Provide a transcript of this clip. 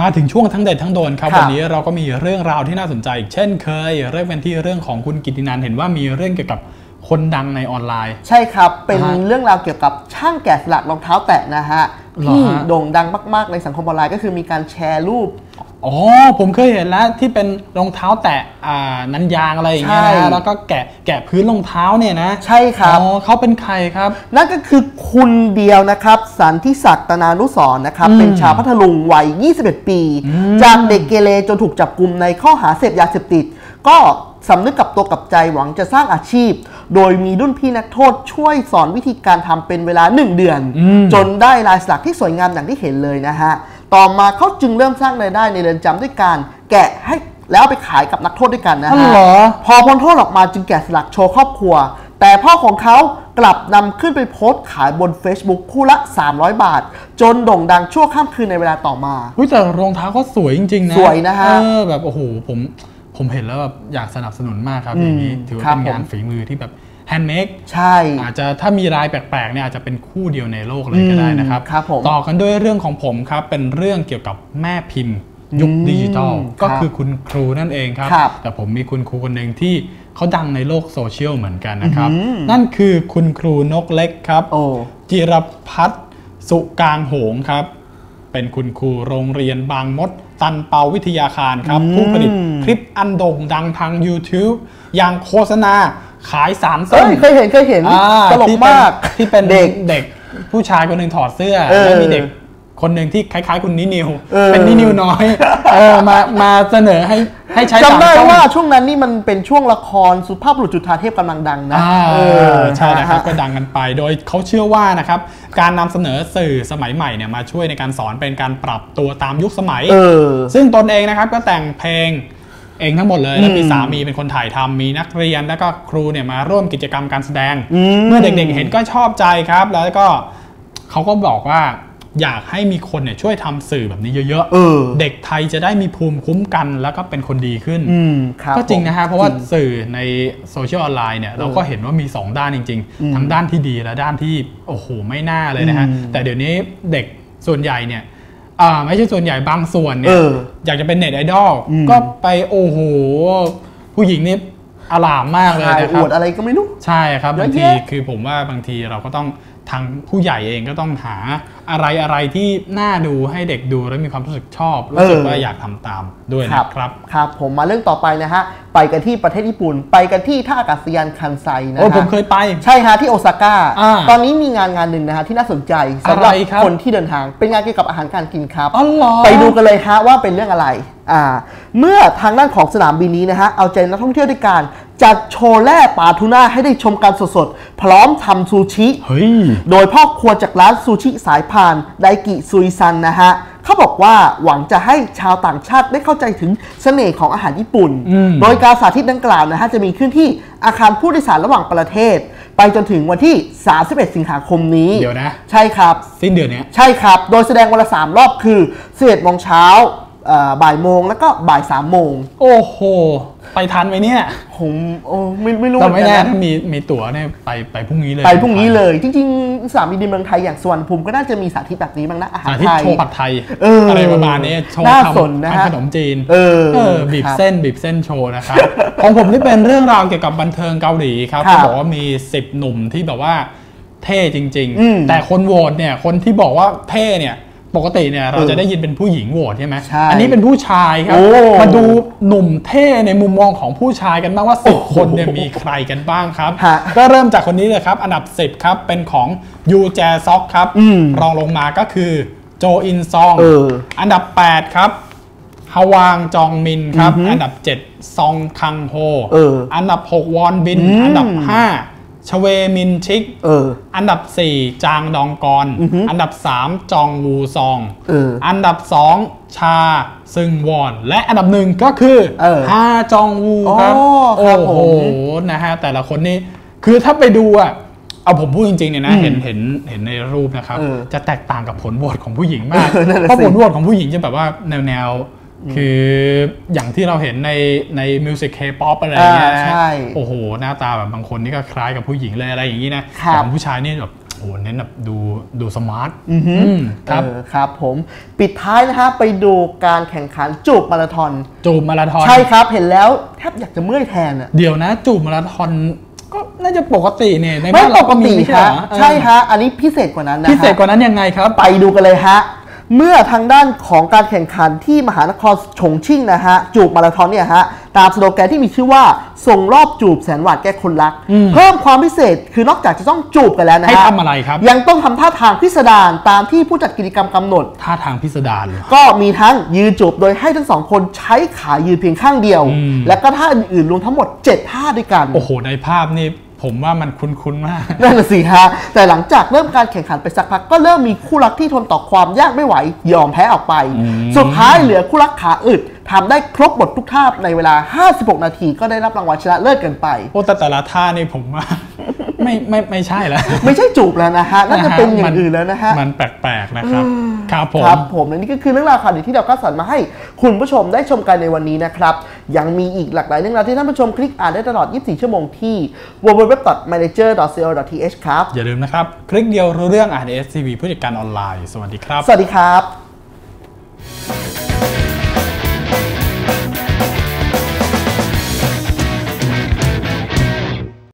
มาถึงช่วงทั้งเด็ดทั้งโดนครับครับวันนี้เราก็มีเรื่องราวที่น่าสนใจอีกเช่นเคย เริ่มกันที่เรื่องของคุณกิตตินันเห็นว่ามีเรื่องเกี่ยวกับคนดังในออนไลน์ ใช่ครับเป็นฮะเรื่องราวเกี่ยวกับช่างแกะสลักรองเท้าแตะนะฮะเหรอที่ฮะโด่งดังมาก ๆ ในสังคมออนไลน์ก็คือมีการแชร์รูป อ๋อผมเคยเห็นแล้วที่เป็นรองเท้าแตะอ่านันยางอะไรอย่างเงี้ยใช่ นะแล้วก็แกะแกะพื้นรองเท้าเนี่ยนะใช่ครับ อ๋อเขาเป็นใครครับ นั่นก็คือคุณเดียวนะครับ สันทิศักดิ์ตนานุสรณ์นะครับ อืมเป็นชาวพัทลุงวัย 21 ปี จากเด็กเกเรจนถูกจับกลุ่มในข้อหาเสพยาเสพติด ก็สำนึกกับตัวกับใจหวังจะสร้างอาชีพ โดยมีรุ่นพี่นักโทษช่วยสอนวิธีการทำเป็นเวลา 1 เดือน อืม จนได้ลายสลักที่สวยงามอย่างที่เห็นเลยนะฮะ ต่อมาเขาจึงเริ่มสร้างรายได้ในเรือนจำด้วยการแกะให้แล้วเอาไปขายกับนักโทษด้วยกันนะอ๋อฮะเหรอพอพ้นโทษออกมาจึงแกะสลักโชว์ครอบครัว แต่พ่อของเขากลับนำขึ้นไปโพสต์ขายบน Facebook คู่ละ 300 บาท จนโด่งดังชั่วข้ามคืนในเวลาต่อมาอุ๊ยแต่รองเท้าก็สวยจริงๆนะสวยนะฮะเออแบบโอ้โหผมผมเห็นแล้วแบบอยากสนับสนุนมากครับอืมอย่างนี้ถือว่าครับเป็นงานผมฝีมือที่แบบ แฮนด์เมดใช่ อาจจะถ้ามีลายแปลกๆเนี่ยอาจจะเป็นคู่เดียวในโลกเลยก็ได้นะครับครับผมต่อกันด้วยเรื่องของผมครับ เป็นเรื่องเกี่ยวกับแม่พิมพ์ ยุคอืมดิจิทัลครับก็คือคุณครูนั่นเองครับครับ แต่ผมมีคุณครูคนหนึ่งที่เขาดังในโลกโซเชียลเหมือนกันนะครับอืมนั่นคือคุณครูนกเล็กครับโอ้จิรพัฒน์สุกางโหงครับ เป็นคุณครูโรงเรียนบางมดตันเปาวิทยาคารครับอืมผู้ผลิตคลิปอันโด่งดังทาง YouTube อย่างโฆษณา ขายสารส้เอ้มยเคยเห็นเคยเห็นอ่าตลกที่เป็นมากที่เป็นเด็ก เด็กผู้ชายคนหนึ่งถอดเสื้อเออแล้วมีเด็กคนหนึ่งที่คล้ายๆคุณนินิวเออ เป็นนินิวน้อยเออมามาเสนอให้ให้ใช้สารจำได้ส้มว่าช่วงนั้นนี่มันเป็นช่วงละครสุภาพบุรุษจุฑาเทพกำลังดังนะอ่าเออใช่นะครับฮก็ดังกันไป โดยเขาเชื่อว่านะครับการนำเสนอสื่อสมัยใหม่เนี่ยมาช่วยในการสอนเป็นการปรับตัวตามยุคสมัย เออ ซึ่งตนเองนะครับก็แต่งเพลง เองทั้งหมดเลย แล้วมีอืมสามีเป็นคนถ่ายทำมีนักเรียนแล้วก็ครูเนี่ยมาร่วมกิจกรรมการแสดงอืมเมื่อเด็กๆเห็นก็ชอบใจครับ แล้วก็เขาก็บอกว่าอยากให้มีคนเนี่ยช่วยทำสื่อแบบนี้เยอะเออเด็กไทยจะได้มีภูมิคุ้มกันแล้วก็เป็นคนดีขึ้นอืมครับก็จริงนะฮะผมเพราะว่าจงสื่อในโซเชียลออนไลน์เนี่ยเราก็เห็นว่ามี 2 ด้านจริงอืมๆทั้งด้านที่ดีและด้านที่โอ้โหไม่น่าเลยนะฮะอืมแต่เดี๋ยวนี้เด็กส่วนใหญ่เนี่ย อ่าไม่ใช่ส่วนใหญ่บางส่วนเนี่เอยอ อยากจะเป็นเน็ตไอดอลอืม ก็ไปโอ้โห ผู้หญิงนี่อลามมากเลยถ่ายนะอครัวบดอะไรก็ไม่รู้ ใช่ครับเยอะบางทีแยะคือผมว่าบางทีเราก็ต้อง ทางผู้ใหญ่เองก็ต้องหาอะไรอะไรที่น่าดูให้เด็กดูแล้วมีความรู้สึกชอบรู้สึกว่าอยากทำตามด้วยนะครับครับผมมาเรื่องต่อไปนะฮะไปกันที่ประเทศญี่ปุ่น ไปกันที่ท่าอากาศยานคันไซนะโอ้ยฮะผมเคยไป ใช่ฮะที่โอซาก้าอ่าตอนนี้มีงานงานหนึ่งนะฮะที่น่าสนใจสำหรับอะไรครับคนที่เดินทางเป็นงานเกี่ยวกับอาหารการกินครับอ๋อเหรอไปดูกันเลยฮะว่าเป็นเรื่องอะไรอ่าเมื่อทางด้านของสนามบินนี้นะฮะเอาใจนักท่องเที่ยวด้วยการ จัดโชว์แล่ปลาทูน่าให้ได้ชมกันสดๆ พร้อมทำซูชิ เฮ้ย โดยพ่อครัวจากร้านซูชิสายพานไดกิซุยซันนะฮะ เขาบอกว่าหวังจะให้ชาวต่างชาติได้เข้าใจถึงเสน่ห์ของอาหารญี่ปุ่นอืมโดยการสาธิตดังกล่าวนะฮะ จะมีขึ้นที่อาคารผู้โดยสารระหว่างประเทศ ไปจนถึงวันที่ 31 สิงหาคมนี้ เดี๋ยวนะ ใช่ครับ สิ้นเดือนเนี้ยใช่ครับ โดยแสดงวันละ3รอบคือ11โมงเช้าเอ่อบ่ายโมงแล้วก็บ่าย3โมง โอ้โห ไปทันไหมเนี่ย ผมโอ้ไม่ไม่รู้แต่ไม่เหแน่กัะถ้ามีมีตั๋วเนี่ยไปไปพรุ่งนี้เลย ไปพรุ่งนี้เลย จริงๆสนามบินในเมืองไทยอย่างสวนภูมิก็น่าจะมีสาธิตแบบนี้บ้างนะอาหารสาธิตไทยโชว์ผัดไทยเออออะไรประมาณนี้โชว์น่าทำสนนะฮะทำขนมจีน เออบีบครับเส้นบีบเส้นโชว์นะครับของผมนี่เป็นเรื่องราวเกี่ยวกับบันเทิงเกาหลีครับครับที่บอกว่ามี 10 หนุ่มที่แบบว่าเท่จริงอืมๆแต่คนโหวตเนี่ยคนที่บอกว่าเท่เนี่ย ปกติเนี่ยเราเออจะได้ยินเป็นผู้หญิงโหวตใช่ไหมใช่อันี้เป็นผู้ชายครับโอ้มาดูหนุ่มเท่ในมุมมองของผู้ชายกันบ้างว่าสิบคนเนี่ยมีใครกันบ้างครับฮะก็เริ่มจากคนนี้เลยครับ อันดับ10ครับเป็นของยูแจซอกครับอืมรองลงมาก็คือโจอินซองเอออันดับ 8 ครับฮาวางจองมินครับอือฮึอันดับ 7 ซองคังโฮเอออันดับ 6 วอนบินอืมอันดับ 5 ชเวมินชิก เออ อันดับ 4 จางดองกอนอือฮึอันดับ 3 จองวูซองเอออันดับ 2 ชาซึงวอน และอันดับหนึ่งก็คือเออฮาจองวูครับอ๋อคโอ้รับโหผมนะฮะ แต่ละคนนี่ คือถ้าไปดูอะเอาผมพูดจริงๆเนี่ยนะอืมเห็นเห็นเห็นในรูปนะครับเออจะแตกต่างกับผลโหวตของผู้หญิงมากเออนั่นน่ะเพราะสิผลโหวตของผู้หญิงจะแบบว่าแนวแนวๆ คืออย่างที่เราเห็นในในมิวสิกเคป๊อปอะไรอย่างเงี้ยอ่านะใช่โอ้โห หน้าตาแบบบางคนนี่ก็คล้ายกับผู้หญิงเลยอะไรอย่างนี้นะครับแต่ของผู้ชายนี่แบบโอ้โหเน้นแบบดูดูสมาร์ทอือฮึอืมครับเออครับผมปิดท้ายนะฮะไปดูการแข่งขันจูบมาราธอนจูบมาราธอนใช่ครับเห็นแล้วแทบอยากจะเมื่อยแทนอะเดี๋ยวนะจูบมาราธอนก็น่าจะปกติเนี่ยในไม่บ้านปเรากก็มีติไม่ใช่ฮะเหรอเออใช่ฮะอันนี้พิเศษกว่านั้นนะฮะพิเศษกว่านั้นยังไงครับ ไปดูกันเลยฮะ เมื่อทางด้านของการแข่งขันที่มหานครฉงชิ่งนะฮะ จูบมาราธอนเนี่ยฮะ ตามสโลแกนที่มีชื่อว่า ส่งรอบจูบแสนหวานแก้คนรักอืมเพิ่มความพิเศษคือนอกจากจะต้องจูบกันแล้วนะฮะให้ทำอะไรครับ ยังต้องทำท่าทางพิสดารตามที่ผู้จัดกิจกรรมกำหนด ท่าทางพิสดารเลยก็มีทั้งยืนจูบโดยให้ทั้งสองคนใช้ขายืนเพียงข้างเดียวอืมและก็ท่าอื่นๆรวมทั้งหมด 7 ท่าด้วยกัน โอ้โหในภาพนี่ ผมว่ามันคุ้นๆมาก นั่นน่ะสิฮะ แต่หลังจากเริ่มการแข่งขันไปสักพักก็เริ่มมีคู่รักที่ทนต่อความยากไม่ไหวยอมแพ้ออกไปอืมสุดท้ายเหลือคู่รักขาอึดทำได้ครบหมดทุกท่าในเวลา 56 นาทีก็ได้รับรางวัลชนะเลิศกันไปโอ้แต่แต่ละท่านี่ผมว่า ไม่ไม่ไม่ใช่แล้ว ไม่ใช่จูบแล้วนะฮะน่าจะเป็นอย่างอื่นแล้วนะฮะ มันแปลกๆนะครับ ครับผมครับผมและนี่ก็คือเรื่องราวข่าวดีที่เราคัดสรรมาให้คุณผู้ชมได้ชมกันในวันนี้นะครับ ยังมีอีกหลากหลายเรื่องราวที่ท่านผู้ชมคลิกอ่านได้ตลอด 24 ชั่วโมงที่ www.manager.co.th ครับ อย่าลืมนะครับ คลิกเดียวรู้เรื่อง RDS TV ผู้จัดการออนไลน์ สวัสดีครับ สวัสดีครับ